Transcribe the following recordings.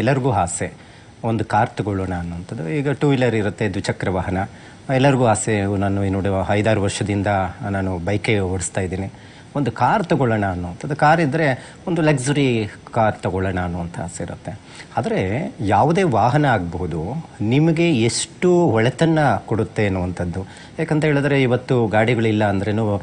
ಎಲ್ಲರಿಗೂ ಆಸೆ. ಒಂದು ಕಾರ್ ತಗೊಳ್ಳೋಣ ಅನ್ನೋಂಥದ್ದು ಈಗ ಟೂ ವೀಲರ್ ಇರುತ್ತೆ, ದ್ವಿಚಕ್ರ ವಾಹನ. ಎಲ್ಲರಿಗೂ ಆಸೆ ನಾನು ನೋಡಿ ಐದಾರು ವರ್ಷದಿಂದ ನಾನು ಬೈಕೇ ಓಡಿಸ್ತಾ ಇದ್ದೀನಿ. ಒಂದು ಕಾರ್ ತಗೊಳ್ಳೋಣ ಅನ್ನುವಂಥದ್ದು. ಕಾರ್ ಇದ್ದರೆ ಒಂದು ಲಕ್ಸುರಿ ಕಾರ್ ತಗೊಳ್ಳೋಣ ಅನ್ನುವಂಥ ಆಸೆ ಇರುತ್ತೆ. ಆದರೆ ಯಾವುದೇ ವಾಹನ ಆಗಬಹುದು, ನಿಮಗೆ ಎಷ್ಟು ಒಳೆತನ್ನು ಕೊಡುತ್ತೆ ಅನ್ನುವಂಥದ್ದು. ಯಾಕಂತ ಹೇಳಿದ್ರೆ ಇವತ್ತು ಗಾಡಿಗಳಿಲ್ಲ ಅಂದ್ರೂ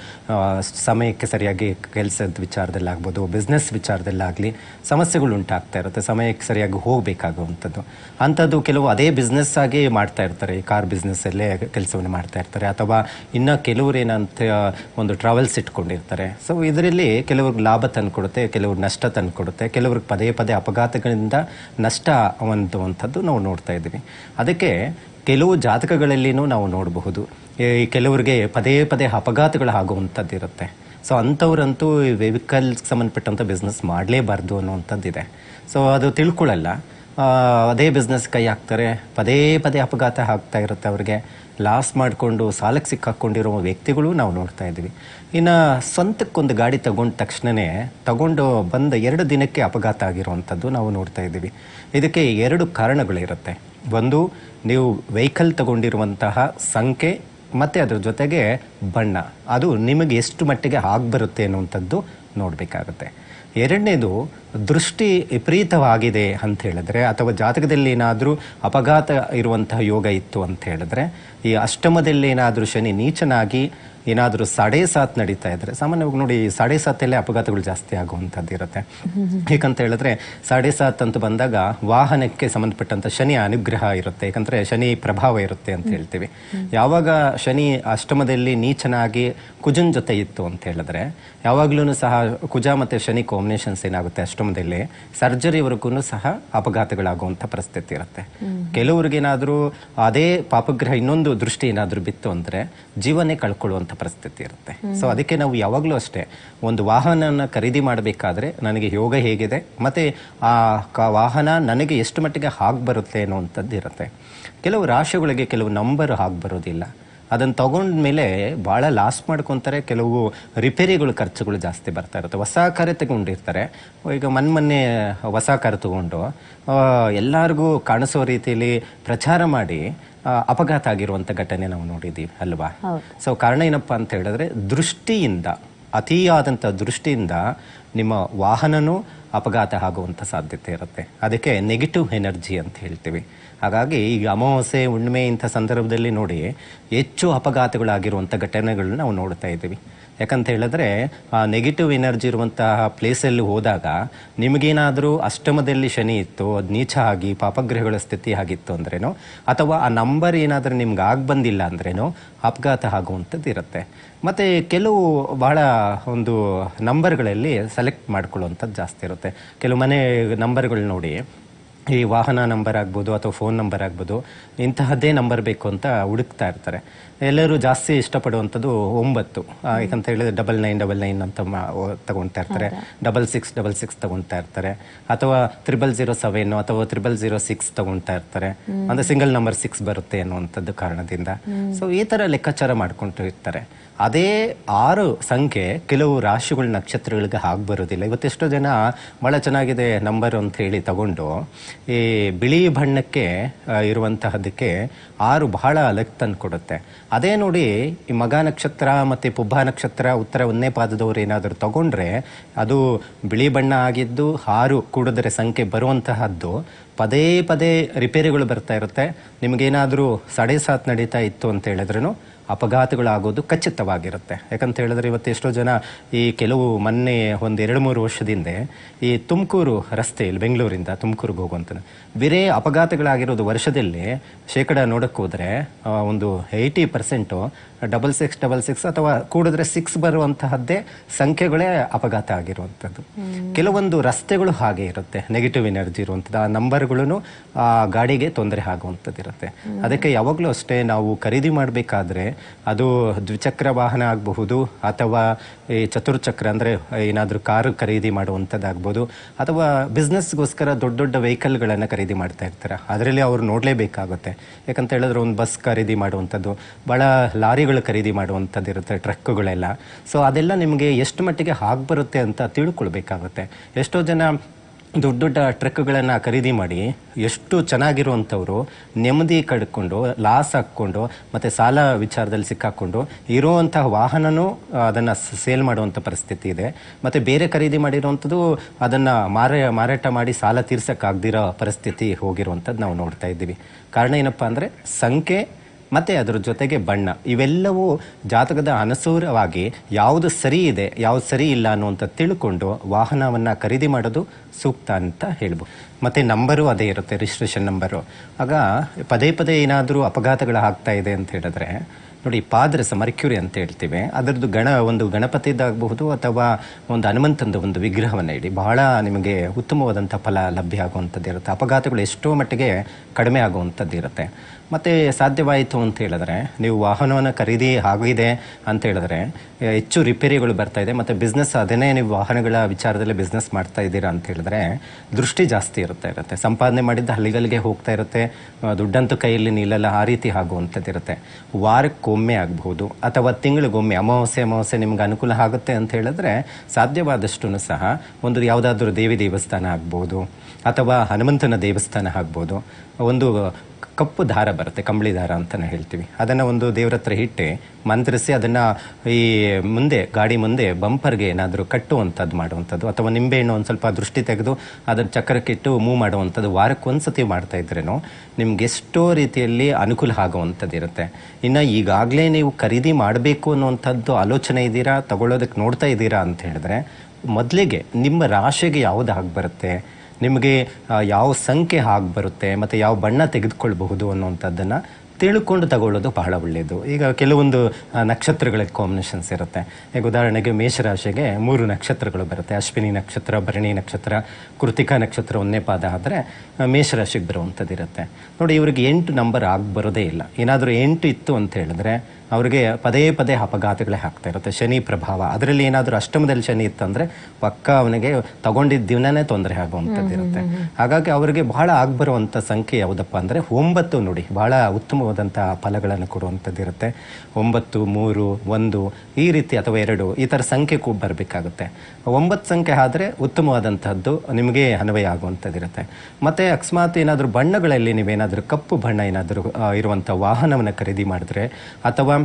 ಸಮಯಕ್ಕೆ ಸರಿಯಾಗಿ ಕೆಲಸದ ವಿಚಾರದಲ್ಲಾಗ್ಬೋದು ಬಿಸ್ನೆಸ್ ವಿಚಾರದಲ್ಲಾಗಲಿ ಸಮಸ್ಯೆಗಳು ಉಂಟಾಗ್ತಾ ಇರುತ್ತೆ. ಸಮಯಕ್ಕೆ ಸರಿಯಾಗಿ ಹೋಗಬೇಕಾಗುವಂಥದ್ದು. ಅಂಥದ್ದು ಕೆಲವು ಅದೇ ಬಿಸ್ನೆಸ್ ಆಗಿ ಮಾಡ್ತಾ ಇರ್ತಾರೆ. ಈ ಕಾರ್ ಬಿಸ್ನೆಸ್ಸಲ್ಲೇ ಕೆಲಸವನ್ನು ಮಾಡ್ತಾ ಇರ್ತಾರೆ. ಅಥವಾ ಇನ್ನು ಕೆಲವರು ಏನಂತ ಒಂದು ಟ್ರಾವೆಲ್ಸ್ ಇಟ್ಕೊಂಡಿರ್ತಾರೆ. ಸೊ ಇದರಲ್ಲಿ ಕೆಲವ್ರಿಗೆ ಲಾಭ ತಂದುಕೊಡುತ್ತೆ, ಕೆಲವ್ರಿಗೆ ನಷ್ಟ ತಂದುಕೊಡುತ್ತೆ, ಕೆಲವ್ರಿಗೆ ಪದೇ ಪದೇ ಅಪಘಾತಗಳಿಂದ ನಷ್ಟ ಅನ್ನುವಂಥದ್ದು ನಾವು ನೋಡ್ತಾ ಇದ್ದೀವಿ. ಅದಕ್ಕೆ ಕೆಲವು ಜಾತಕಗಳಲ್ಲಿನೂ ನಾವು ನೋಡಬಹುದು. ಈ ಕೆಲವರಿಗೆ ಪದೇ ಪದೇ ಅಪಘಾತಗಳು ಆಗುವಂಥದ್ದು ಇರುತ್ತೆ. ಸೊ ಅಂಥವ್ರಂತೂ ಈ ವೆಹಿಕಲ್ಗೆ ಸಂಬಂಧಪಟ್ಟಂಥ ಬಿಸ್ನೆಸ್ ಮಾಡಲೇಬಾರ್ದು ಅನ್ನುವಂಥದ್ದಿದೆ. ಸೊ ಅದು ತಿಳ್ಕೊಳ್ಳಲ್ಲ. ಅದೇ ಬಿಸ್ನೆಸ್ ಕೈ ಹಾಕ್ತಾರೆ, ಪದೇ ಪದೇ ಅಪಘಾತ ಆಗ್ತಾ ಇರುತ್ತೆ ಅವ್ರಿಗೆ. ಲಾಸ್ ಮಾಡಿಕೊಂಡು, ಸಾಲಕ್ಕೆ ಸಿಕ್ಕಾಕೊಂಡಿರೋ ವ್ಯಕ್ತಿಗಳು ನಾವು ನೋಡ್ತಾ ಇದ್ದೀವಿ. ಇನ್ನು ಸ್ವಂತಕ್ಕೊಂದು ಗಾಡಿ ತಗೊಂಡ ತಕ್ಷಣವೇ ತಗೊಂಡು ಬಂದ ಎರಡು ದಿನಕ್ಕೆ ಅಪಘಾತ ಆಗಿರುವಂಥದ್ದು ನಾವು ನೋಡ್ತಾ ಇದ್ದೀವಿ. ಇದಕ್ಕೆ ಎರಡು ಕಾರಣಗಳಿರುತ್ತೆ. ಒಂದು, ನೀವು ವೆಹಿಕಲ್ ತಗೊಂಡಿರುವಂತಹ ಸಂಖ್ಯೆ ಮತ್ತು ಅದರ ಜೊತೆಗೆ ಬಣ್ಣ. ಅದು ನಿಮಗೆ ಎಷ್ಟು ಮಟ್ಟಿಗೆ ಆಗ್ಬರುತ್ತೆ ಅನ್ನುವಂಥದ್ದು ನೋಡಬೇಕಾಗುತ್ತೆ. ಎರಡನೇದು, ದೃಷ್ಟಿ ವಿಪರೀತವಾಗಿದೆ ಅಂತ ಹೇಳಿದ್ರೆ, ಅಥವಾ ಜಾತಕದಲ್ಲಿ ಏನಾದರೂ ಅಪಘಾತ ಇರುವಂತಹ ಯೋಗ ಇತ್ತು ಅಂತ ಹೇಳಿದ್ರೆ, ಈ ಅಷ್ಟಮದಲ್ಲಿ ಏನಾದರೂ ಶನಿ ನೀಚನಾಗಿ ಏನಾದರೂ ಸಾಡೆ ಸಾತ್ ನಡೀತಾ ಇದ್ರೆ, ಸಾಮಾನ್ಯವಾಗಿ ನೋಡಿ ಸಾಡೆ ಸಾತಲ್ಲೇ ಅಪಘಾತಗಳು ಜಾಸ್ತಿ ಆಗುವಂಥದ್ದು ಇರುತ್ತೆ. ಏಕಂತ ಹೇಳಿದ್ರೆ ಸಾಡೆ ಸಾತ್ ಅಂತ ಬಂದಾಗ ವಾಹನಕ್ಕೆ ಸಂಬಂಧಪಟ್ಟಂತ ಶನಿ ಅನುಗ್ರಹ ಇರುತ್ತೆ. ಯಾಕಂದ್ರೆ ಶನಿ ಪ್ರಭಾವ ಇರುತ್ತೆ ಅಂತ ಹೇಳ್ತೀವಿ. ಯಾವಾಗ ಶನಿ ಅಷ್ಟಮದಲ್ಲಿ ನೀಚನಾಗಿ ಕುಜನ್ ಜೊತೆ ಇತ್ತು ಅಂತ ಹೇಳಿದ್ರೆ ಯಾವಾಗ್ಲೂ ಸಹ ಕುಜ ಮತ್ತೆ ಶನಿ ಕಾಂಬಿನೇಷನ್ಸ್ ಏನಾಗುತ್ತೆ ಅಷ್ಟಮದಲ್ಲಿ ಸರ್ಜರಿವರೆಗೂ ಸಹ ಅಪಘಾತಗಳಾಗುವಂಥ ಪರಿಸ್ಥಿತಿ ಇರುತ್ತೆ. ಕೆಲವ್ರಿಗೇನಾದರೂ ಅದೇ ಪಾಪಗ್ರಹ ಇನ್ನೊಂದು ದೃಷ್ಟಿ ಏನಾದರೂ ಬಿತ್ತು ಅಂದ್ರೆ ಜೀವನೇ ಕಳ್ಕೊಳ್ಳುವಂಥ ಪರಿಸ್ಥಿತಿ ಇರುತ್ತೆ. ಸೊ ಅದಕ್ಕೆ ನಾವು ಯಾವಾಗಲೂ ಅಷ್ಟೇ ಒಂದು ವಾಹನನ ಖರೀದಿ ಮಾಡಬೇಕಾದ್ರೆ ನನಗೆ ಯೋಗ ಹೇಗಿದೆ ಮತ್ತೆ ಆ ಕ- ವಾಹನ ನನಗೆ ಎಷ್ಟು ಮಟ್ಟಿಗೆ ಹಾಗೆ ಬರುತ್ತೆ ಅನ್ನುವಂಥದ್ದು ಇರುತ್ತೆ. ಕೆಲವು ರಾಶಿಗಳಿಗೆ ಕೆಲವು ನಂಬರ್ ಹಾಗೆ ಬರೋದಿಲ್ಲ. ಅದನ್ನು ತಗೊಂಡ್ಮೇಲೆ ಭಾಳ ಲಾಸ್ ಮಾಡ್ಕೊತಾರೆ ಕೆಲವು ರಿಪೇರಿಗಳು ಖರ್ಚುಗಳು ಜಾಸ್ತಿ ಬರ್ತಾ ಇರುತ್ತೆ. ಹೊಸ ಕಾರೇ ತಗೊಂಡಿರ್ತಾರೆ. ಈಗ ಮೊನ್ನೆ ಮೊನ್ನೆ ಹೊಸ ಕಾರ್ ತಗೊಂಡು ಎಲ್ಲರಿಗೂ ಕಾಣಿಸೋ ರೀತಿಯಲ್ಲಿ ಪ್ರಚಾರ ಮಾಡಿ ಅಪಘಾತ ಆಗಿರುವಂತ ಘಟನೆ ನಾವು ನೋಡಿದ್ದೀವಿ ಅಲ್ವಾ? ಸೊ ಕಾರಣ ಏನಪ್ಪ ಅಂತ ಹೇಳಿದ್ರೆ ದೃಷ್ಟಿಯಿಂದ ಅತಿಯಾದಂತ ದೃಷ್ಟಿಯಿಂದ ನಿಮ್ಮ ವಾಹನನೂ ಅಪಘಾತ ಆಗುವಂಥ ಸಾಧ್ಯತೆ ಇರುತ್ತೆ. ಅದಕ್ಕೆ ನೆಗೆಟಿವ್ ಎನರ್ಜಿ ಅಂತ ಹೇಳ್ತೀವಿ. ಹಾಗಾಗಿ ಈಗ ಅಮಾವಾಸ್ಯೆ, ಹುಣ್ಣಿಮೆ ಇಂಥ ಸಂದರ್ಭದಲ್ಲಿ ನೋಡಿ ಹೆಚ್ಚು ಅಪಘಾತಗಳಾಗಿರುವಂಥ ಘಟನೆಗಳನ್ನ ನಾವು ನೋಡ್ತಾ ಇದ್ದೀವಿ. ಯಾಕಂತ ಹೇಳಿದ್ರೆ, ಆ ನೆಗೆಟಿವ್ ಎನರ್ಜಿ ಇರುವಂತಹ ಪ್ಲೇಸಲ್ಲಿ ಹೋದಾಗ ನಿಮಗೇನಾದರೂ ಅಷ್ಟಮದಲ್ಲಿ ಶನಿ ಇತ್ತು, ಅದು ನೀಚ ಆಗಿ, ಪಾಪಗ್ರಹಗಳ ಸ್ಥಿತಿ ಆಗಿತ್ತು ಅಂದ್ರೇನೋ, ಅಥವಾ ಆ ನಂಬರ್ ಏನಾದರೂ ನಿಮ್ಗೆ ಆಗಿ ಬಂದಿಲ್ಲ ಅಂದ್ರೇನೋ, ಅಪಘಾತ ಆಗುವಂಥದ್ದು ಇರುತ್ತೆ. ಮತ್ತು ಕೆಲವು ಬಹಳ ಒಂದು ನಂಬರ್ಗಳಲ್ಲಿ ಸೆಲೆಕ್ಟ್ ಮಾಡ್ಕೊಳ್ಳುವಂಥದ್ದು ಜಾಸ್ತಿ ಇರುತ್ತೆ. ಕೆಲವು ಮನೆ ನಂಬರ್ಗಳು ನೋಡಿ. ಈ ವಾಹನ ನಂಬರ್ ಆಗ್ಬೋದು ಅಥವಾ ಫೋನ್ ನಂಬರ್ ಆಗ್ಬೋದು ಇಂತಹದ್ದೇ ನಂಬರ್ ಬೇಕು ಅಂತ ಹುಡುಕ್ತಾ ಇರ್ತಾರೆ. ಎಲ್ಲರೂ ಜಾಸ್ತಿ ಇಷ್ಟಪಡುವಂಥದ್ದು ಒಂಬತ್ತು. ಯಾಕಂತ ಹೇಳಿದ್ರೆ ಡಬಲ್ ನೈನ್ ಡಬಲ್ ನೈನ್ ಅಂತ ತಗೊಳ್ತಾ ಇರ್ತಾರೆ. ಡಬಲ್ ಸಿಕ್ಸ್ ಡಬಲ್ ಸಿಕ್ಸ್ ತಗೊಳ್ತಾ ಇರ್ತಾರೆ. ಅಥವಾ ತ್ರಿಬಲ್ ಜೀರೋ ಸೆವೆನ್ ಅಥವಾ ತ್ರಿಬಲ್ ಜೀರೋ ಸಿಕ್ಸ್ ತಗೊಳ್ತಾ ಇರ್ತಾರೆ. ಅಂದ್ರೆ ಸಿಂಗಲ್ ನಂಬರ್ ಸಿಕ್ಸ್ ಬರುತ್ತೆ ಅನ್ನುವಂಥದ್ದು ಕಾರಣದಿಂದ. ಸೊ ಈ ಥರ ಲೆಕ್ಕಾಚಾರ ಮಾಡ್ಕೊಂಡು ಇರ್ತಾರೆ. ಅದೇ ಆರು ಸಂಖ್ಯೆ ಕೆಲವು ರಾಶಿಗಳ ನಕ್ಷತ್ರಗಳಿಗೆ ಹಾಗೆ ಬರೋದಿಲ್ಲ. ಇವತ್ತೆಷ್ಟೋ ಜನ ಭಾಳ ಚೆನ್ನಾಗಿದೆ ನಂಬರ್ ಅಂತ ಹೇಳಿ ತಗೊಂಡು ಈ ಬಿಳಿ ಬಣ್ಣಕ್ಕೆ ಇರುವಂತಹದಕ್ಕೆ ಆರು ಬಹಳ ಲಕ್ ತಂದು ಕೊಡುತ್ತೆ. ಅದೇ ನೋಡಿ, ಈ ಮಗ ನಕ್ಷತ್ರ ಮತ್ತು ಪುಬ್ಬ ನಕ್ಷತ್ರ ಉತ್ತರ ಒಂದನೇ ಪಾದದವ್ರು ಏನಾದರೂ ತಗೊಂಡ್ರೆ, ಅದು ಬಿಳಿ ಬಣ್ಣ ಆಗಿದ್ದು, ಆರು ಕೂಡಿದ್ರೆ ಸಂಖ್ಯೆ ಬರುವಂತಹದ್ದು, ಪದೇ ಪದೇ ರಿಪೇರಿಗಳು ಬರ್ತಾ ಇರುತ್ತೆ. ನಿಮಗೇನಾದರೂ ಸಡೆ ಸಾತ್ ನಡೀತಾ ಇತ್ತು ಅಂತ ಹೇಳಿದ್ರೂ ಅಪಘಾತಗಳಾಗೋದು ಖಚಿತವಾಗಿರುತ್ತೆ. ಯಾಕಂತ ಹೇಳಿದ್ರೆ ಇವತ್ತು ಎಷ್ಟೋ ಜನ ಈ ಕೆಲವು ಮೊನ್ನೆ ಒಂದು ಎರಡು ಮೂರು ವರ್ಷದಿಂದ ಈ ತುಮಕೂರು ರಸ್ತೆಯಲ್ಲಿ ಬೆಂಗಳೂರಿಂದ ತುಮಕೂರಿಗೆ ಹೋಗುವಂಥದ್ದು ಬೇರೆ ಅಪಘಾತಗಳಾಗಿರೋದು ವರ್ಷದಲ್ಲಿ ಶೇಕಡ ನೋಡಕ್ಕೆ ಹೋದರೆ ಒಂದು eighty percent double six double six ಅಥವಾ ಕೂಡಿದ್ರೆ ಸಿಕ್ಸ್ ಬರುವಂತಹದ್ದೇ ಸಂಖ್ಯೆಗಳೇ ಅಪಘಾತ ಆಗಿರುವಂಥದ್ದು ಕೆಲವೊಂದು ರಸ್ತೆಗಳು ಹಾಗೆ ಇರುತ್ತೆ. ನೆಗೆಟಿವ್ ಎನರ್ಜಿ ಇರುವಂಥದ್ದು ಆ ನಂಬರ್ಗಳೂ ಆ ಗಾಡಿಗೆ ತೊಂದರೆ ಆಗುವಂಥದ್ದು ಇರುತ್ತೆ ಅದಕ್ಕೆ ಯಾವಾಗಲೂ ಅಷ್ಟೇ ನಾವು ಖರೀದಿ ಮಾಡಬೇಕಾದ್ರೆ ಅದು ದ್ವಿಚಕ್ರ ವಾಹನ ಆಗಬಹುದು ಅಥವಾ ಈ ಚತುರ್ಚಕ್ರ ಅಂದರೆ ಏನಾದರೂ ಕಾರು ಖರೀದಿ ಮಾಡುವಂಥದ್ದಾಗ್ಬೋದು ಅಥವಾ ಬಿಸ್ನೆಸ್ಗೋಸ್ಕರ ದೊಡ್ಡ ದೊಡ್ಡ ವೆಹಿಕಲ್ಗಳನ್ನು ಖರೀದಿ ಮಾಡ್ತಾ ಇರ್ತಾರೆ. ಅದರಲ್ಲಿ ಅವರು ನೋಡಲೇಬೇಕಾಗುತ್ತೆ. ಯಾಕಂತ ಹೇಳಿದ್ರೆ ಒಂದು ಬಸ್ ಖರೀದಿ ಮಾಡುವಂಥದ್ದು ಭಾಳ ಲಾರಿಗಳು ಖರೀದಿ ಮಾಡುವಂಥದ್ದು ಇರುತ್ತೆ ಟ್ರಕ್ಗಳೆಲ್ಲ ಸೊ ಅದೆಲ್ಲ ನಿಮಗೆ ಎಷ್ಟು ಮಟ್ಟಿಗೆ ಹಾಗೆ ಬರುತ್ತೆ ಅಂತ ತಿಳ್ಕೊಳ್ಬೇಕಾಗುತ್ತೆ. ಎಷ್ಟೋ ಜನ ದೊಡ್ಡ ದೊಡ್ಡ ಟ್ರಕ್ಗಳನ್ನು ಖರೀದಿ ಮಾಡಿ ಎಷ್ಟು ಚೆನ್ನಾಗಿರುವಂಥವ್ರು ನೆಮ್ಮದಿ ಕಡ್ಕೊಂಡು ಲಾಸ್ ಹಾಕ್ಕೊಂಡು, ಮತ್ತು ಸಾಲ ವಿಚಾರದಲ್ಲಿ ಸಿಕ್ಕಾಕ್ಕೊಂಡು ಇರುವಂತಹ ವಾಹನನೂ ಅದನ್ನು ಸೇಲ್ ಮಾಡುವಂಥ ಪರಿಸ್ಥಿತಿ ಇದೆ. ಮತ್ತು ಬೇರೆ ಖರೀದಿ ಮಾಡಿರುವಂಥದ್ದು ಅದನ್ನು ಮಾರಾ ಮಾರಾಟ ಮಾಡಿ ಸಾಲ ತೀರ್ಸೋಕ್ಕಾಗದಿರೋ ಪರಿಸ್ಥಿತಿ ಹೋಗಿರುವಂಥದ್ದು ನಾವು ನೋಡ್ತಾ ಇದ್ದೀವಿ. ಕಾರಣ ಏನಪ್ಪ ಅಂದರೆ ಸಂಖ್ಯೆ ಮತ್ತು ಅದರ ಜೊತೆಗೆ ಬಣ್ಣ. ಇವೆಲ್ಲವೂ ಜಾತಕದ ಅನಸೂರವಾಗಿ ಯಾವುದು ಸರಿ ಇದೆ, ಯಾವುದು ಸರಿ ಇಲ್ಲ ಅನ್ನುವಂಥ ತಿಳ್ಕೊಂಡು ವಾಹನವನ್ನು ಖರೀದಿ ಮಾಡೋದು ಸೂಕ್ತ ಅಂತ ಹೇಳ್ಬೋದು. ಮತ್ತು ನಂಬರು ಅದೇ ಇರುತ್ತೆ ರಿಜಿಸ್ಟ್ರೇಷನ್ ನಂಬರು ಆಗ ಪದೇ ಪದೇ ಏನಾದರೂ ಅಪಘಾತಗಳು ಆಗ್ತಾ ಇದೆ ಅಂತ ಹೇಳಿದ್ರೆ, ನೋಡಿ ಪಾದ್ರಸ ಮರ್ಕ್ಯೂರಿ ಅಂತ ಹೇಳ್ತೀವಿ. ಅದರದ್ದು ಗಣ, ಒಂದು ಗಣಪತಿದಾಗಬಹುದು ಅಥವಾ ಒಂದು ಹನುಮಂತಂದು ಒಂದು ವಿಗ್ರಹವನ್ನು ಇಡಿ. ಬಹಳ ನಿಮಗೆ ಉತ್ತಮವಾದಂಥ ಫಲ ಲಭ್ಯ ಆಗುವಂಥದ್ದು ಇರುತ್ತೆ ಅಪಘಾತಗಳು ಎಷ್ಟೋ ಮಟ್ಟಿಗೆ ಕಡಿಮೆ ಆಗುವಂಥದ್ದು ಇರುತ್ತೆ ಮತ್ತು ಸಾಧ್ಯವಾಯಿತು ಅಂತ ಹೇಳಿದ್ರೆ, ನೀವು ವಾಹನವನ್ನು ಖರೀದಿ ಆಗಿದೆ ಅಂತ ಹೇಳಿದ್ರೆ ಹೆಚ್ಚು ರಿಪೇರಿಗಳು ಬರ್ತಾ ಇದೆ, ಮತ್ತು ಬಿಸ್ನೆಸ್ ಅದನ್ನೇ ನೀವು ವಾಹನಗಳ ವಿಚಾರದಲ್ಲಿ ಬಿಸ್ನೆಸ್ ಮಾಡ್ತಾ ಇದ್ದೀರಾ ಅಂತ ಹೇಳಿದ್ರೆ, ದೃಷ್ಟಿ ಜಾಸ್ತಿ ಇರುತ್ತೆ ಇರುತ್ತೆ. ಸಂಪಾದನೆ ಮಾಡಿದ್ದ ಹಳ್ಳಿಗಳಿಗೆ ಹೋಗ್ತಾ ಇರುತ್ತೆ ದುಡ್ಡಂತು ಕೈಯಲ್ಲಿ ನಿಲ್ಲಲ್ಲ, ಆ ರೀತಿ ಆಗುವಂಥದ್ದು ಇರುತ್ತೆ. ವಾರಕ್ಕೊಮ್ಮೆ ಆಗಬಹುದು, ಅಥವಾ ತಿಂಗಳಿಗೊಮ್ಮೆ, ಅಮಾವಾಸ್ಯೆ ಅಮಾವಾಸ್ಯೆ ನಿಮ್ಗೆ ಅನುಕೂಲ ಆಗುತ್ತೆ ಅಂತ ಹೇಳಿದ್ರೆ ಸಾಧ್ಯವಾದಷ್ಟು ಸಹ ಒಂದು ಯಾವುದಾದ್ರೂ ದೇವಿ ದೇವಸ್ಥಾನ ಆಗ್ಬೋದು ಅಥವಾ ಹನುಮಂತನ ದೇವಸ್ಥಾನ ಆಗ್ಬೋದು. ಒಂದು ಕಪ್ಪು ದಾರ ಬರುತ್ತೆ, ಕಂಬಳಿ ದಾರ ಅಂತ ಹೇಳ್ತೀವಿ. ಅದನ್ನು ಒಂದು ದೇವ್ರ ಹತ್ರ ಇಟ್ಟು ಮಂತ್ರಿಸಿ ಅದನ್ನು ಈ ಮುಂದೆ, ಗಾಡಿ ಮುಂದೆ ಬಂಪರ್ಗೆ ಏನಾದರೂ ಕಟ್ಟುವಂಥದ್ದು ಮಾಡುವಂಥದ್ದು, ಅಥವಾ ನಿಂಬೆಹಣ್ಣು ಒಂದು ಸ್ವಲ್ಪ ದೃಷ್ಟಿ ತೆಗೆದು ಅದನ್ನು ಚಕ್ರಕ್ಕಿಟ್ಟು ಮೂವ್ ಮಾಡುವಂಥದ್ದು ವಾರಕ್ಕೆ ಒಂದು ಸತಿ ಮಾಡ್ತಾ ಇದ್ರೇನು ನಿಮ್ಗೆ ಎಷ್ಟೋ ರೀತಿಯಲ್ಲಿ ಅನುಕೂಲ ಆಗುವಂಥದ್ದು ಇರುತ್ತೆ. ಇನ್ನು ಈಗಾಗಲೇ ನೀವು ಖರೀದಿ ಮಾಡಬೇಕು ಅನ್ನುವಂಥದ್ದು ಆಲೋಚನೆ ಇದ್ದೀರಾ ತಗೊಳ್ಳೋದಕ್ಕೆ ನೋಡ್ತಾ ಇದ್ದೀರಾ ಅಂತ ಹೇಳಿದ್ರೆ ಮೊದಲಿಗೆ ನಿಮ್ಮ ರಾಶಿಗೆ ಯಾವುದು ಆಗಿ ಬರುತ್ತೆ ನಿಮಗೆ ಯಾವ ಸಂಖ್ಯೆ ಆಗಿ ಬರುತ್ತೆ, ಮತ್ತು ಯಾವ ಬಣ್ಣ ತೆಗೆದುಕೊಳ್ಬಹುದು ಅನ್ನುವಂಥದ್ದನ್ನು ತಿಳ್ಕೊಂಡು ತಗೊಳ್ಳೋದು ಬಹಳ ಒಳ್ಳೆಯದು ಈಗ ಕೆಲವೊಂದು ನಕ್ಷತ್ರಗಳ ಕಾಂಬಿನೇಷನ್ಸ್ ಇರುತ್ತೆ. ಈಗ ಉದಾಹರಣೆಗೆ ಮೇಷರಾಶಿಗೆ ಮೂರು ನಕ್ಷತ್ರಗಳು ಬರುತ್ತೆ. ಅಶ್ವಿನಿ ನಕ್ಷತ್ರ, ಭರಣಿ ನಕ್ಷತ್ರ, ಕೃತಿಕಾ ನಕ್ಷತ್ರ, ಒಂದನೇ ಪಾದ ಆದರೆ ಮೇಷರಾಶಿಗೆ ಬರುವಂಥದ್ದು ಇರುತ್ತೆ ನೋಡಿ, ಇವರಿಗೆ ಎಂಟು ನಂಬರ್ ಆಗಿ ಬರೋದೇ ಇಲ್ಲ. ಏನಾದರೂ ಎಂಟು ಇತ್ತು ಅಂತ ಹೇಳಿದ್ರೆ ಅವರಿಗೆ ಪದೇ ಪದೇ ಅಪಘಾತಗಳೇ ಆಗ್ತಾ ಇರುತ್ತೆ. ಶನಿ ಪ್ರಭಾವ. ಅದರಲ್ಲಿ ಏನಾದರೂ ಅಷ್ಟಮದಲ್ಲಿ ಶನಿ ಇತ್ತಂದ್ರೆ ಪಕ್ಕ ಅವನಿಗೆ ತಗೊಂಡಿದ್ದ ದಿನನೇ ತೊಂದರೆ ಆಗುವಂಥದ್ದು ಇರುತ್ತೆ. ಹಾಗಾಗಿ ಅವರಿಗೆ ಬಹಳ ಆಗ್ಬರುವಂಥ ಸಂಖ್ಯೆ ಯಾವುದಪ್ಪ ಅಂದರೆ ಒಂಬತ್ತು ನೋಡಿ. ಬಹಳ ಉತ್ತಮವಾದಂಥ ಫಲಗಳನ್ನು ಕೊಡುವಂಥದ್ದು ಇರುತ್ತೆ. ಒಂಬತ್ತು ಮೂರು ಒಂದು ಈ ರೀತಿ ಅಥವಾ ಎರಡು ಈ ಥರ ಸಂಖ್ಯೆ ಕೂಡ ಬರಬೇಕಾಗುತ್ತೆ. ಒಂಬತ್ತು ಸಂಖ್ಯೆ ಆದರೆ ಉತ್ತಮವಾದಂಥದ್ದು ನಿಮಗೆ ಅನ್ವಯ ಆಗುವಂಥದ್ದು ಇರುತ್ತೆ. ಮತ್ತು ಅಕಸ್ಮಾತ್ ಏನಾದರೂ ಬಣ್ಣಗಳಲ್ಲಿ ನೀವೇನಾದರೂ ಕಪ್ಪು ಬಣ್ಣ ಏನಾದರೂ ಇರುವಂಥ ವಾಹನವನ್ನು ಖರೀದಿ ಮಾಡಿದ್ರೆ ಅಥವಾ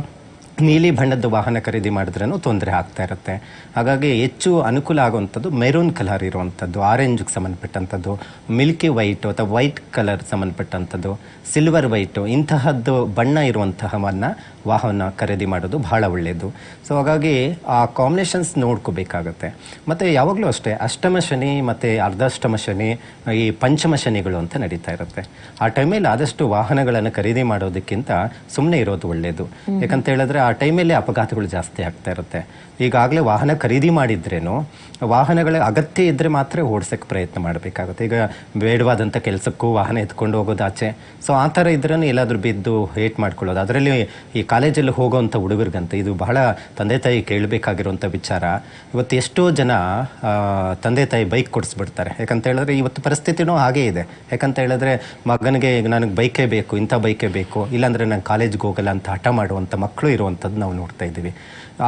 ನೀಲಿ ಬಣ್ಣದ ವಾಹನ ಖರೀದಿ ಮಾಡಿದ್ರೂ ತೊಂದರೆ ಆಗ್ತಾ ಇರುತ್ತೆ. ಹಾಗಾಗಿ ಹೆಚ್ಚು ಅನುಕೂಲ ಆಗುವಂಥದ್ದು ಮೆರೂನ್ ಕಲರ್ ಇರುವಂಥದ್ದು ಆರೆಂಜ್ಗೆ ಸಂಬಂಧಪಟ್ಟಂಥದ್ದು ಮಿಲ್ಕಿ ವೈಟು ಅಥವಾ ವೈಟ್ ಕಲರ್ ಸಂಬಂಧಪಟ್ಟಂಥದ್ದು ಸಿಲ್ವರ್ ವೈಟು ಇಂತಹದ್ದು ಬಣ್ಣ ಇರುವಂತಹವನ್ನು ವಾಹನ ಖರೀದಿ ಮಾಡೋದು ಬಹಳ ಒಳ್ಳೆಯದು ಸೊ ಹಾಗಾಗಿ ಆ ಕಾಂಬಿನೇಷನ್ಸ್ ನೋಡ್ಕೋಬೇಕಾಗತ್ತೆ. ಮತ್ತು ಯಾವಾಗಲೂ ಅಷ್ಟೇ ಅಷ್ಟಮ ಶನಿ ಮತ್ತು ಅರ್ಧಾಷ್ಟಮ ಶನಿ ಈ ಪಂಚಮ ಶನಿಗಳು ಅಂತ ನಡೀತಾ ಇರುತ್ತೆ. ಆ ಟೈಮಲ್ಲಿ ಆದಷ್ಟು ವಾಹನಗಳನ್ನು ಖರೀದಿ ಮಾಡೋದಕ್ಕಿಂತ ಸುಮ್ಮನೆ ಇರೋದು ಒಳ್ಳೆಯದು ಯಾಕಂತ ಹೇಳಿದ್ರೆ ಆ ಟೈಮಲ್ಲಿ ಅಪಘಾತಗಳು ಜಾಸ್ತಿ ಆಗ್ತಾ ಇರುತ್ತೆ. ಈಗಾಗಲೇ ವಾಹನ ಖರೀದಿ ಮಾಡಿದ್ರೇನು ವಾಹನಗಳ ಅಗತ್ಯ ಇದ್ದರೆ ಮಾತ್ರ ಓಡಿಸೋಕ್ಕೆ ಪ್ರಯತ್ನ ಮಾಡಬೇಕಾಗುತ್ತೆ. ಈಗ ಬೇಡವಾದಂಥ ಕೆಲಸಕ್ಕೂ ವಾಹನ ಎತ್ಕೊಂಡು ಹೋಗೋದು ಆಚೆ. ಸೊ ಆ ಥರ ಇದ್ರೂ ಎಲ್ಲಾದರೂ ಬಿದ್ದು ಹೇಟ್ ಮಾಡ್ಕೊಳ್ಳೋದು. ಅದರಲ್ಲಿ ಈ ಕಾಲೇಜಲ್ಲಿ ಹೋಗೋವಂಥ ಹುಡುಗರಿಗಂತ ಇದು ಬಹಳ ತಂದೆ ತಾಯಿ ಕೇಳಬೇಕಾಗಿರುವಂಥ ವಿಚಾರ. ಇವತ್ತು ಎಷ್ಟೋ ಜನ ತಂದೆ ತಾಯಿ ಬೈಕ್ ಕೊಡಿಸ್ಬಿಡ್ತಾರೆ. ಯಾಕಂತ ಹೇಳಿದ್ರೆ ಇವತ್ತು ಪರಿಸ್ಥಿತಿನೂ ಹಾಗೇ ಇದೆ. ಯಾಕಂತ ಹೇಳಿದ್ರೆ ಮಗನಿಗೆ ನನಗೆ ಬೈಕೇ ಬೇಕು, ಇಂಥ ಬೈಕೇ ಬೇಕು, ಇಲ್ಲಾಂದರೆ ನಾನು ಕಾಲೇಜ್ಗೆ ಹೋಗಲ್ಲ ಅಂತ ಹಠ ಮಾಡುವಂಥ ಮಕ್ಕಳು ಇರುವಂಥದ್ದು ನಾವು ನೋಡ್ತಾ ಇದ್ದೀವಿ.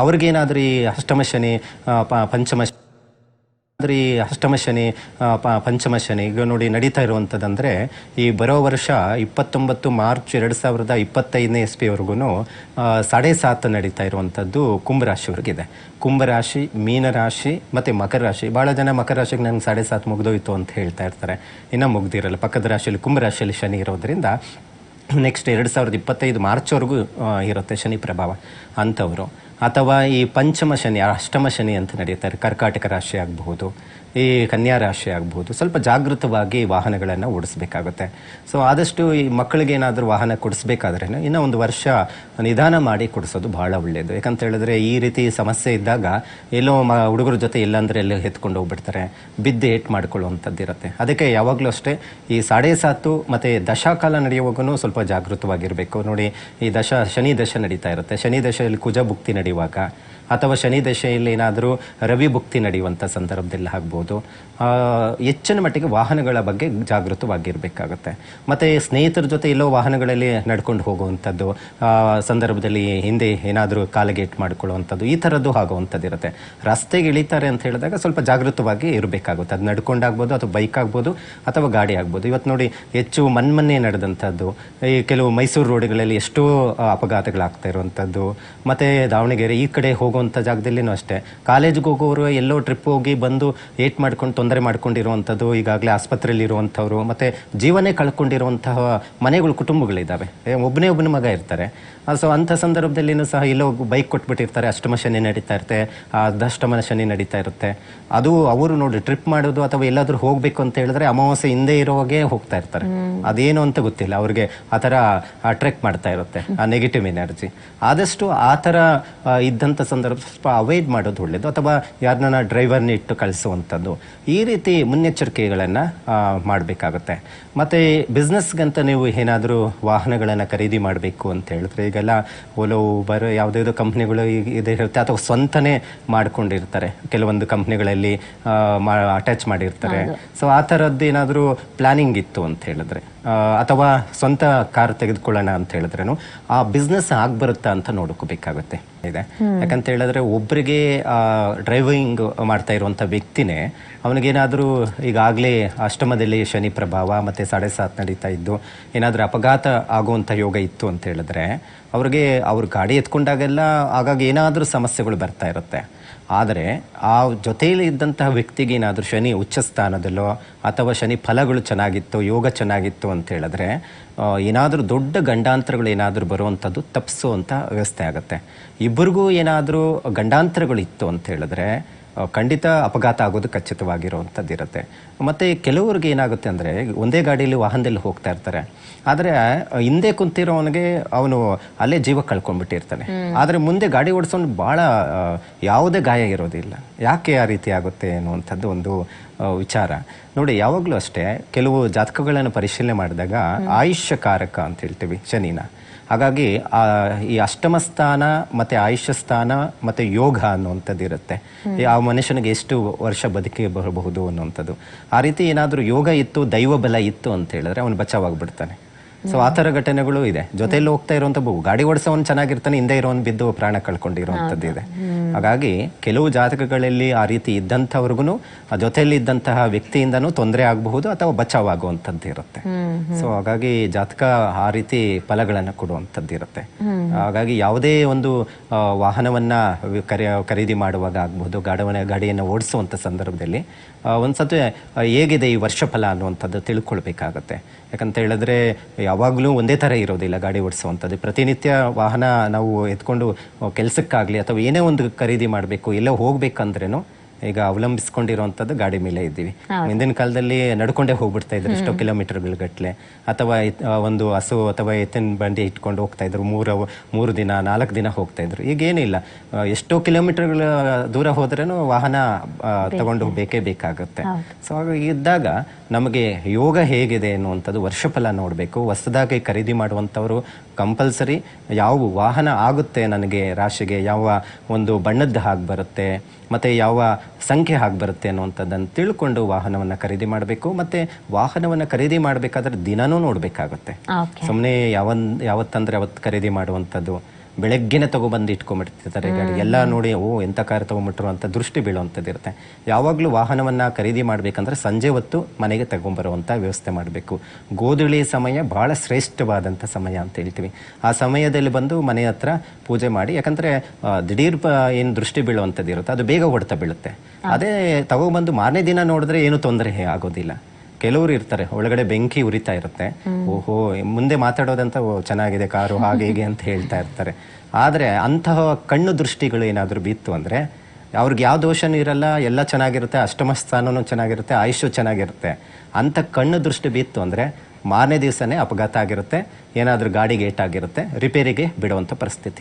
ಅವ್ರಿಗೇನಾದರೂ ಈ ಅಷ್ಟಮ ಶನಿ ಆದರೆ ಈ ಅಷ್ಟಮ ಶನಿ ಪಂಚಮ ಶನಿ ಈಗ ನೋಡಿ ನಡೀತಾ ಇರುವಂಥದ್ದಂದರೆ ಈ ಬರೋ ವರ್ಷ ಇಪ್ಪತ್ತೊಂಬತ್ತು ಮಾರ್ಚ್ ಎರಡು ಸಾವಿರದ ಇಪ್ಪತ್ತೈದನೇ ಎಸ್ ಪಿವರೆಗೂ ಸಾಡೆ ಸಾತ್ ನಡೀತಾ ಇರುವಂಥದ್ದು ಕುಂಭರಾಶಿವರೆಗಿದೆ. ಕುಂಭರಾಶಿ, ಮೀನರಾಶಿ ಮತ್ತು ಮಕರ ರಾಶಿ ಭಾಳ ಜನ ಮಕರ ರಾಶಿಗೆ ನಂಗೆ ಸಾಡೆ ಸಾತ್ ಮುಗಿದೋಯ್ತು ಅಂತ ಹೇಳ್ತಾ ಇರ್ತಾರೆ. ಇನ್ನೂ ಮುಗ್ದಿರಲ್ಲ. ಪಕ್ಕದ ರಾಶಿಯಲ್ಲಿ ಕುಂಭರಾಶಿಯಲ್ಲಿ ಶನಿ ಇರೋದ್ರಿಂದ ನೆಕ್ಸ್ಟ್ ಎರಡು ಸಾವಿರದ ಇಪ್ಪತ್ತೈದು ಮಾರ್ಚ್ವರೆಗೂ ಇರುತ್ತೆ ಶನಿ ಪ್ರಭಾವ ಅಂಥವರು. ಅಥವಾ ಈ ಪಂಚಮ ಶನಿ ಅಷ್ಟಮ ಶನಿ ಅಂತ ನಡೀತಾರೆ ಕರ್ಕಾಟಕ ರಾಶಿ ಆಗಬಹುದು. ಈ ಕನ್ಯಾ ರಾಶಿ ಆಗಬಹುದು ಸ್ವಲ್ಪ ಜಾಗೃತವಾಗಿ ವಾಹನಗಳನ್ನು ಓಡಿಸಬೇಕಾಗುತ್ತೆ. ಸೊ ಆದಷ್ಟು ಈ ಮಕ್ಕಳಿಗೆ ಏನಾದರೂ ವಾಹನ ಕೊಡಿಸ್ಬೇಕಾದ್ರೆ ಇನ್ನೂ ಒಂದು ವರ್ಷ ನಿಧಾನ ಮಾಡಿ ಕೊಡಿಸೋದು ಬಹಳ ಒಳ್ಳೆಯದು ಯಾಕಂತ ಹೇಳಿದ್ರೆ ಈ ರೀತಿ ಸಮಸ್ಯೆ ಇದ್ದಾಗ ಎಲ್ಲೋ ಮ ಹುಡುಗರ ಜೊತೆ ಇಲ್ಲಾಂದ್ರೆ ಎಲ್ಲೋ ಎತ್ಕೊಂಡು ಹೋಗ್ಬಿಡ್ತಾರೆ. ಬಿದ್ದು ಏಟ್ ಮಾಡ್ಕೊಳ್ಳುವಂಥದ್ದು ಇರುತ್ತೆ. ಅದಕ್ಕೆ ಯಾವಾಗಲೂ ಅಷ್ಟೇ ಈ ಸಾಡೆ ಸಾತು ಮತ್ತು ದಶಾಕಾಲ ನಡೆಯುವಾಗೂ ಸ್ವಲ್ಪ ಜಾಗೃತವಾಗಿರಬೇಕು. ನೋಡಿ, ಈ ದಶ ಶನಿ ದಶ ನಡೀತಾ ಇರುತ್ತೆ. ಶನಿ ದಶೆಯಲ್ಲಿ ಕುಜ ಭುಕ್ತಿ ನಡೆಯುವಾಗ ಅಥವಾ ಶನಿ ದಶೆಯಲ್ಲಿ ಏನಾದರೂ ರವಿ ಭುಕ್ತಿ ನಡೆಯುವಂಥ ಸಂದರ್ಭದಲ್ಲಿ ಆಗ್ಬೋದು. ಹೆಚ್ಚಿನ ಮಟ್ಟಿಗೆ ವಾಹನಗಳ ಬಗ್ಗೆ ಜಾಗೃತವಾಗಿರಬೇಕಾಗುತ್ತೆ. ಮತ್ತು ಸ್ನೇಹಿತರ ಜೊತೆ ಎಲ್ಲೋ ವಾಹನಗಳಲ್ಲಿ ನಡ್ಕೊಂಡು ಹೋಗುವಂಥದ್ದು ಸಂದರ್ಭದಲ್ಲಿ ಹಿಂದೆ ಏನಾದರೂ ಕಾಲಗೇಟ್ ಮಾಡ್ಕೊಳ್ಳುವಂಥದ್ದು, ಈ ಥರದ್ದು ಆಗುವಂಥದ್ದು ಇರುತ್ತೆ. ರಸ್ತೆಗೆ ಇಳಿತಾರೆ ಅಂತ ಹೇಳಿದಾಗ ಸ್ವಲ್ಪ ಜಾಗೃತವಾಗಿ ಇರಬೇಕಾಗುತ್ತೆ. ಅದು ನಡ್ಕೊಂಡಾಗ್ಬೋದು ಅಥವಾ ಬೈಕ್ ಆಗ್ಬೋದು, ಅಥವಾ ಗಾಡಿ ಆಗ್ಬೋದು. ಇವತ್ತು ನೋಡಿ, ಹೆಚ್ಚು ಮನ್ಮನ್ನೆ ನಡೆದಂಥದ್ದು, ಈ ಕೆಲವು ಮೈಸೂರು ರೋಡ್ಗಳಲ್ಲಿ ಎಷ್ಟೋ ಅಪಘಾತಗಳಾಗ್ತಾ ಇರುವಂಥದ್ದು. ಮತ್ತು ದಾವಣಗೆರೆ ಈ ಕಡೆ ಹೋಗುವಂಥ ಜಾಗದಲ್ಲಿನೂ ಅಷ್ಟೇ. ಕಾಲೇಜ್ಗೆ ಹೋಗೋರು ಎಲ್ಲೋ ಟ್ರಿಪ್ ಹೋಗಿ ಬಂದು ಏಟ್ ಮಾಡ್ಕೊಂಡು ತೊಂದರೆ ಮಾಡ್ಕೊಂಡಿರುವಂಥದ್ದು ಈಗಾಗಲೇ ಆಸ್ಪತ್ರೆಯಲ್ಲಿ ಇರುವಂಥವ್ರು ಮತ್ತು ಜೀವನೇ ಕಳ್ಕೊಂಡಿರುವಂತಹ ಮನೆಗಳು ಕುಟುಂಬಗಳಿದ್ದಾವೆ. ಒಬ್ಬನೇ ಒಬ್ಬನ ಮಗ ಇರ್ತಾರೆ. ಸೊ ಅಂಥ ಸಂದರ್ಭದಲ್ಲಿನೂ ಸಹ ಎಲ್ಲೋ ಬೈಕ್ ಕೊಟ್ಬಿಟ್ಟಿರ್ತಾರೆ ಅಷ್ಟಮ ಶನಿ ನಡೀತಾ ಇರುತ್ತೆ ಆ ದಷ್ಟಮ ಶನಿ ನಡೀತಾ ಇರುತ್ತೆ. ಅದು ಅವರು ನೋಡಿ ಟ್ರಿಪ್ ಮಾಡೋದು ಅಥವಾ ಎಲ್ಲಾದರೂ ಹೋಗಬೇಕು ಅಂತ ಹೇಳಿದ್ರೆ ಅಮಾವಾಸ್ಯೆ ಹಿಂದೆ ಇರೋವಾಗೆ ಹೋಗ್ತಾ ಇರ್ತಾರೆ. ಅದೇನು ಅಂತ ಗೊತ್ತಿಲ್ಲ ಅವ್ರಿಗೆ ಆ ಥರ ಅಟ್ರಾಕ್ಟ್ ಮಾಡ್ತಾ ಇರುತ್ತೆ ಆ ನೆಗೆಟಿವ್ ಎನರ್ಜಿ ಆದಷ್ಟು ಆ ಥರ ಇದ್ದಂಥ ಸಂದರ್ಭ ಸ್ವಲ್ಪ ಅವಾಯ್ಡ್ ಮಾಡೋದು ಒಳ್ಳೇದು. ಅಥವಾ ಯಾರನ್ನ ಡ್ರೈವರ್ನ ಇಟ್ಟು ಕಳಿಸುವಂಥದ್ದು. ಈ ರೀತಿ ಮುನ್ನೆಚ್ಚರಿಕೆಗಳನ್ನು ಮಾಡಬೇಕಾಗುತ್ತೆ. ಮತ್ತು ಬಿಸ್ನೆಸ್ಗಂತ ನೀವು ಏನಾದರೂ ವಾಹನಗಳನ್ನು ಖರೀದಿ ಮಾಡಬೇಕು ಅಂತ ಹೇಳಿದ್ರೆ ಈಗೆಲ್ಲ ಓಲೋ ಊಬರ್ ಯಾವುದ್ಯಾವುದೋ ಕಂಪ್ನಿಗಳು ಈಗ ಇದೆ ಇರುತ್ತೆ. ಅಥವಾ ಸ್ವಂತನೇ ಮಾಡ್ಕೊಂಡಿರ್ತಾರೆ. ಕೆಲವೊಂದು ಕಂಪ್ನಿಗಳಲ್ಲಿ ಅಟ್ಯಾಚ್ ಮಾಡಿರ್ತಾರೆ. ಸೊ ಆ ಥರದ್ದು ಏನಾದರೂ ಪ್ಲಾನಿಂಗ್ ಇತ್ತು ಅಂತ ಹೇಳಿದ್ರೆ. ಅಥವಾ ಸ್ವಂತ ಕಾರ್ ತೆಗೆದುಕೊಳ್ಳೋಣ ಅಂತ ಹೇಳಿದ್ರೇನು ಆ ಬಿಸ್ನೆಸ್ ಆಗ್ಬರುತ್ತಾ ಅಂತ ನೋಡ್ಕೋಬೇಕಾಗುತ್ತೆ. ಇದೆ. ಯಾಕಂತ ಹೇಳಿದ್ರೆ ಒಬ್ಬರಿಗೆ ಡ್ರೈವಿಂಗ್ ಮಾಡ್ತಾ ಇರುವಂಥ ವ್ಯಕ್ತಿನೇ ಅವನಿಗೇನಾದರೂ ಈಗಾಗಲೇ ಅಷ್ಟಮದಲ್ಲಿ ಶನಿ ಪ್ರಭಾವ ಮತ್ತು ಸಾಡೆ ಸಾತ್ ನಡೀತಾ ಇದ್ದು ಏನಾದರೂ ಅಪಘಾತ ಆಗುವಂಥ ಯೋಗ ಇತ್ತು ಅಂತ ಹೇಳಿದ್ರೆ ಅವ್ರಿಗೆ ಅವ್ರ ಗಾಡಿ ಎತ್ಕೊಂಡಾಗೆಲ್ಲ ಆಗಾಗ ಏನಾದರೂ ಸಮಸ್ಯೆಗಳು ಬರ್ತಾ ಇರುತ್ತೆ. ಆದರೆ ಆ ಜೊತೆಯಲ್ಲಿ ಇದ್ದಂತಹ ವ್ಯಕ್ತಿಗೆ ಏನಾದರೂ ಶನಿ ಉಚ್ಚ ಸ್ಥಾನದಲ್ಲೋ ಅಥವಾ ಶನಿ ಫಲಗಳು ಚೆನ್ನಾಗಿತ್ತು, ಯೋಗ ಚೆನ್ನಾಗಿತ್ತು ಅಂತ ಹೇಳಿದ್ರೆ ಏನಾದರೂ ದೊಡ್ಡ ಗಂಡಾಂತರಗಳು ಏನಾದರೂ ಬರುವಂಥದ್ದು ತಪ್ಪಿಸುವಂಥ ವ್ಯವಸ್ಥೆ ಆಗುತ್ತೆ. ಇಬ್ಬರಿಗೂ ಏನಾದರೂ ಗಂಡಾಂತರಗಳು ಇತ್ತು ಅಂತ ಹೇಳಿದ್ರೆ ಖಂಡಿತ ಅಪಘಾತ ಆಗೋದು ಖಚಿತವಾಗಿರುವಂಥದ್ದು ಇರುತ್ತೆ ಮತ್ತು ಕೆಲವ್ರಿಗೆ ಏನಾಗುತ್ತೆ ಅಂದರೆ ಒಂದೇ ಗಾಡಿಯಲ್ಲಿ ವಾಹನದಲ್ಲಿ ಹೋಗ್ತಾ ಇರ್ತಾರೆ. ಆದರೆ ಹಿಂದೆ ಕುಂತಿರೋವನಿಗೆ ಅವನು ಅಲ್ಲೇ ಜೀವ ಕಳ್ಕೊಂಡ್ಬಿಟ್ಟಿರ್ತಾನೆ. ಆದರೆ ಮುಂದೆ ಗಾಡಿ ಓಡಿಸೋನು ಭಾಳ ಯಾವುದೇ ಗಾಯ ಇರೋದಿಲ್ಲ. ಯಾಕೆ ಆ ರೀತಿ ಆಗುತ್ತೆ ಅನ್ನುವಂಥದ್ದು ಒಂದು ವಿಚಾರ. ನೋಡಿ ಯಾವಾಗಲೂ ಅಷ್ಟೇ ಕೆಲವು ಜಾತಕಗಳನ್ನು ಪರಿಶೀಲನೆ ಮಾಡಿದಾಗ ಆಯುಷ್ಯಕಾರಕ ಅಂತ ಹೇಳ್ತೀವಿ ಶನಿನ. ಹಾಗಾಗಿ ಆ, ಈ ಅಷ್ಟಮ ಸ್ಥಾನ ಮತ್ತೆ ಆಯುಷ್ಯ ಸ್ಥಾನ ಮತ್ತೆ ಯೋಗ ಅನ್ನುವಂಥದ್ದು ಇರುತ್ತೆ. ಆ ಮನುಷ್ಯನಿಗೆ ಎಷ್ಟು ವರ್ಷ ಬದುಕಿ ಬರಬಹುದು ಅನ್ನುವಂಥದ್ದು. ಆ ರೀತಿ ಏನಾದರೂ ಯೋಗ ಇತ್ತು ದೈವ ಬಲ ಇತ್ತು ಅಂತ ಹೇಳಿದ್ರೆ ಅವನು ಬಚಾವಾಗ್ಬಿಡ್ತಾನೆ ಸೊ ಆ ತರ ಘಟನೆಗಳು ಇದೆ. ಜೊತೆಯಲ್ಲಿ ಹೋಗ್ತಾ ಇರುವಂಥ ಗಾಡಿ ಓಡಿಸೋನು ಚೆನ್ನಾಗಿರ್ತಾನೆ ಹಿಂದೆ ಇರೋನ್ ಬಿದ್ದು ಪ್ರಾಣ ಕಳ್ಕೊಂಡಿರುವಂತದ್ದು ಇದೆ. ಹಾಗಾಗಿ ಕೆಲವು ಜಾತಕಗಳಲ್ಲಿ ಆ ರೀತಿ ಇದ್ದಂಥವ್ರಿಗೂ ಆ ಜೊತೆಯಲ್ಲಿ ಇದ್ದಂತಹ ವ್ಯಕ್ತಿಯಿಂದನೂ ತೊಂದರೆ ಆಗಬಹುದು ಅಥವಾ ಬಚಾವಾಗುವಂಥದ್ದು ಇರುತ್ತೆ. ಸೊ ಹಾಗಾಗಿ ಜಾತಕ ಆ ರೀತಿ ಫಲಗಳನ್ನು ಕೊಡುವಂಥದ್ದು ಇರುತ್ತೆ. ಹಾಗಾಗಿ ಯಾವುದೇ ಒಂದು ವಾಹನವನ್ನ ಖರೀ ಖರೀದಿ ಮಾಡುವಾಗ ಆಗಬಹುದು ಗಾಡವನ ಗಾಡಿಯನ್ನು ಓಡಿಸುವಂತ ಸಂದರ್ಭದಲ್ಲಿ ಆ, ಒಂದ್ಸತಿ ಆ, ಹೇಗಿದೆ ಈ ವರ್ಷ ಫಲ ಅನ್ನುವಂಥದ್ದು ತಿಳ್ಕೊಳ್ಬೇಕಾಗತ್ತೆ. ಯಾಕಂತ ಹೇಳಿದ್ರೆ ಯಾವಾಗಲೂ ಒಂದೇ ಥರ ಇರೋದಿಲ್ಲ ಗಾಡಿ ಓಡಿಸುವಂಥದ್ದು. ಪ್ರತಿನಿತ್ಯ ವಾಹನ ನಾವು ಎತ್ಕೊಂಡು ಕೆಲಸಕ್ಕಾಗಲಿ ಅಥವಾ ಏನೇ ಒಂದು ಖರೀದಿ ಮಾಡಬೇಕು, ಎಲ್ಲೋ ಹೋಗ್ಬೇಕಂದ್ರೇನು ಈಗ ಅವಲಂಬಿಸ್ಕೊಂಡಿರುವಂಥದ್ದು ಗಾಡಿ ಮೇಲೆ ಇದ್ದೀವಿ. ಹಿಂದಿನ ಕಾಲದಲ್ಲಿ ನಡ್ಕೊಂಡೇ ಹೋಗ್ಬಿಡ್ತಾ ಇದ್ರು ಎಷ್ಟೋ ಕಿಲೋಮೀಟರ್ಗಳ ಗಟ್ಟಲೆ ಅಥವಾ ಒಂದು ಹಸು ಅಥವಾ ಎತ್ತಿನ ಬಂಡಿ ಇಟ್ಕೊಂಡು ಹೋಗ್ತಾ ಇದ್ರು. ಮೂರು ಮೂರು ದಿನ ನಾಲ್ಕು ದಿನ ಹೋಗ್ತಾ ಇದ್ರು. ಈಗ ಏನಿಲ್ಲ ಎಷ್ಟೋ ಕಿಲೋಮೀಟರ್ಗಳ ದೂರ ಹೋದ್ರೂ ವಾಹನ ತಗೊಂಡು ಬೇಕೇ ಬೇಕಾಗುತ್ತೆ. ಸೊ ಹಾಗಾಗಿ ಇದ್ದಾಗ ನಮಗೆ ಯೋಗ ಹೇಗಿದೆ ಅನ್ನುವಂಥದ್ದು ವರ್ಷಫಲ ನೋಡಬೇಕು. ಹೊಸದಾಗಿ ಖರೀದಿ ಮಾಡುವಂಥವ್ರು ಕಂಪಲ್ಸರಿ ಯಾವ ವಾಹನ ಆಗುತ್ತೆ ನನಗೆ ರಾಶಿಗೆ ಯಾವ ಒಂದು ಬಣ್ಣದ ಹಾಗೆ ಬರುತ್ತೆ ಮತ್ತು ಯಾವ ಸಂಖ್ಯೆ ಹಾಗೆ ಬರುತ್ತೆ ಅನ್ನುವಂಥದ್ದನ್ನು ತಿಳ್ಕೊಂಡು ವಾಹನವನ್ನು ಖರೀದಿ ಮಾಡಬೇಕು. ಮತ್ತು ವಾಹನವನ್ನು ಖರೀದಿ ಮಾಡಬೇಕಾದ್ರೆ ದಿನಾನೂ ನೋಡಬೇಕಾಗುತ್ತೆ. ಸುಮ್ಮನೆ ಯಾವನ್ ಯಾವತ್ತಂದ್ರೆ ಅವತ್ತು ಖರೀದಿ ಮಾಡುವಂಥದ್ದು ಬೆಳಗ್ಗೆನೆ ತಗೊಬಂದು ಇಟ್ಕೊಂಡ್ಬಿಡ್ತಿರ್ತಾರೆ ಗಾಡಿ. ಎಲ್ಲ ನೋಡಿ ಓ ಎಂಥ ಕಾರ್ ತಗೊಂಡ್ಬಿಟ್ರು ಅಂತ ದೃಷ್ಟಿ ಬೀಳುವಂಥದ್ದು ಇರುತ್ತೆ ಯಾವಾಗಲೂ ವಾಹನವನ್ನ ಖರೀದಿ ಮಾಡಬೇಕಂದ್ರೆ ಸಂಜೆ ಹೊತ್ತು ಮನೆಗೆ ತಗೊಂಬರುವಂಥ ವ್ಯವಸ್ಥೆ ಮಾಡಬೇಕು. ಗೋಧುಳಿ ಸಮಯ ಬಹಳ ಶ್ರೇಷ್ಠವಾದಂಥ ಸಮಯ ಅಂತ ಹೇಳ್ತೀವಿ. ಆ ಸಮಯದಲ್ಲಿ ಬಂದು ಮನೆ ಹತ್ರ ಪೂಜೆ ಮಾಡಿ ಯಾಕಂದ್ರೆ ದಿಢೀರ್ ಪ ಏನು ದೃಷ್ಟಿ ಬೀಳುವಂಥದ್ದು ಇರುತ್ತೆ ಅದು ಬೇಗ ಹೊಡೆತ ಬೀಳುತ್ತೆ. ಅದೇ ತಗೊಬಂದು ಮಾರನೇ ದಿನ ನೋಡಿದ್ರೆ ಏನು ತೊಂದರೆ ಆಗೋದಿಲ್ಲ. ಕೆಲವರು ಇರ್ತಾರೆ ಒಳಗಡೆ ಬೆಂಕಿ ಉರಿತಾ ಇರುತ್ತೆ. ಓಹೋ ಮುಂದೆ ಮಾತಾಡೋದಂತ ಓ ಚೆನ್ನಾಗಿದೆ ಕಾರು ಹಾಗೆ ಹೀಗೆ ಅಂತ ಹೇಳ್ತಾ ಇರ್ತಾರೆ. ಆದರೆ ಅಂತಹ ಕಣ್ಣು ದೃಷ್ಟಿಗಳು ಏನಾದರೂ ಬಿತ್ತು ಅಂದರೆ ಅವ್ರಿಗೆ ಯಾವ ದೋಷನೂ ಇರಲ್ಲ ಎಲ್ಲ ಚೆನ್ನಾಗಿರುತ್ತೆ ಅಷ್ಟಮ ಸ್ಥಾನವೂ ಚೆನ್ನಾಗಿರುತ್ತೆ ಆಯುಷು ಚೆನ್ನಾಗಿರುತ್ತೆ. ಅಂತ ಕಣ್ಣು ದೃಷ್ಟಿ ಬಿತ್ತು ಅಂದರೆ ಮಾರನೇ ದಿವಸನೇ ಅಪಘಾತ ಆಗಿರುತ್ತೆ ಏನಾದರೂ ಗಾಡಿಗೆ ಏಟಾಗಿರುತ್ತೆ ರಿಪೇರಿಗೆ ಬಿಡುವಂಥ ಪರಿಸ್ಥಿತಿ.